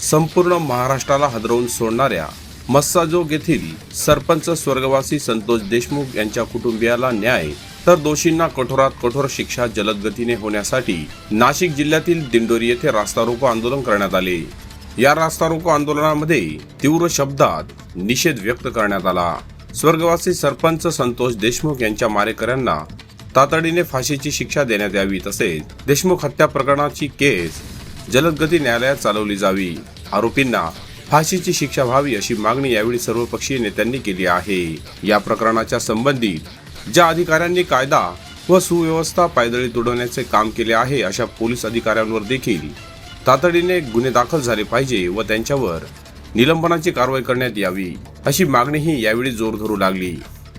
संपूर्ण महाराष्ट्राला हादरवून सोडणाऱ्या मस्साजोग येथील सरपंच स्वर्गवासी संतोष देशमुख यांच्या कुटुंबियाला न्याय तर दोषींना कठोरात कठोर शिक्षा जलद गतीने होण्यासाठी नाशिक जिल्ह्यातील दिंडोरी येथे रास्ता रोको आंदोलन करण्यात आले. या रास्ता रोको आंदोलनामध्ये तीव्र शब्दात निषेध व्यक्त करण्यात आला. स्वर्गवासी सरपंच संतोष देशमुख यांच्या मारेकऱ्यांना तातडीने फाशीची शिक्षा देण्यात यावी तसेच देशमुख हत्या प्रकरणाची केस जलदगती न्यायालयात चालवली जावी. आरोपींना फाशीची शिक्षा व्हावी अशी मागणी यावेळी सर्वपक्षीय नेत्यांनी केली आहे. या प्रकरणाच्या संबंधित ज्या अधिकाऱ्यांनी कायदा व सुव्यवस्था पायदळी तुडवण्याचे काम केले आहे अशा पोलीस अधिकाऱ्यांवर देखील तातडीने गुन्हे दाखल झाले पाहिजे व त्यांच्यावर निलंबनाची कारवाई करण्यात यावी अशी मागणीही यावेळी जोर धरू लागली.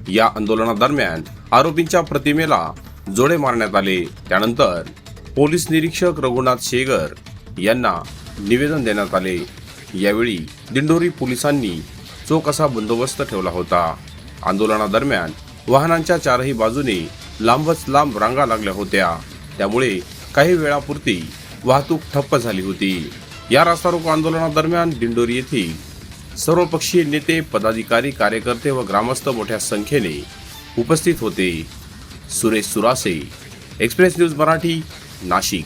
या आंदोलनादरम्यान आरोपींच्या प्रतिमेला जोडे मारण्यात आले. त्यानंतर पोलीस निरीक्षक रघुनाथ शेगर यांना निवेदन देण्यात आले. यावेळी दिंडोरी पोलिसांनी चोख असा बंदोबस्त ठेवला होता. आंदोलनादरम्यान वाहनांच्या चारही बाजूने लांबच लांब रांगा लागल्या होत्या. त्यामुळे काही वेळापुरती वाहतूक ठप्प झाली होती. या रास्ता रोको आंदोलनादरम्यान दिंडोरी येथील सर्वपक्षीय नेते पदाधिकारी कार्यकर्ते व ग्रामस्थ मोठ्या संख्येने उपस्थित होते. Suresh Surase express news Marathi Nashik.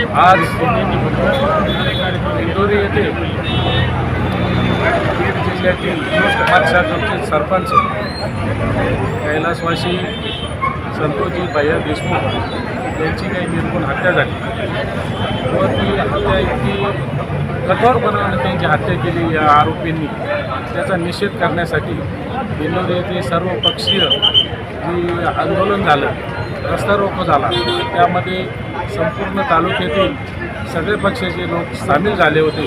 आज इंदोरी येथे बीड जिल्ह्यातील समाजशास्त्राचे सरपंच कैलासवासी संतोषजी भैया देशमुख यांची काही निर्गुण हत्या झाली. व ती हत्या इतकी कठोरपणाने त्यांची हत्या केली या आरोपींनी. त्याचा निषेध करण्यासाठी इंदोरी येथे सर्वपक्षीय जी आंदोलन झालं रस्ता रोको झाला. त्यामध्ये संपूर्ण तालुक्यातील सगळे पक्षाचे लोक सामील झाले होते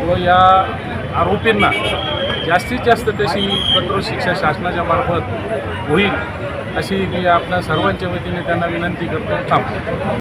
व या आरोपींना जास्तीत जास्त तशी कठोर शिक्षा शासनाच्या मार्फत होईल अशी मी आपल्या सर्वांच्या वतीने त्यांना विनंती करतो. थांबतो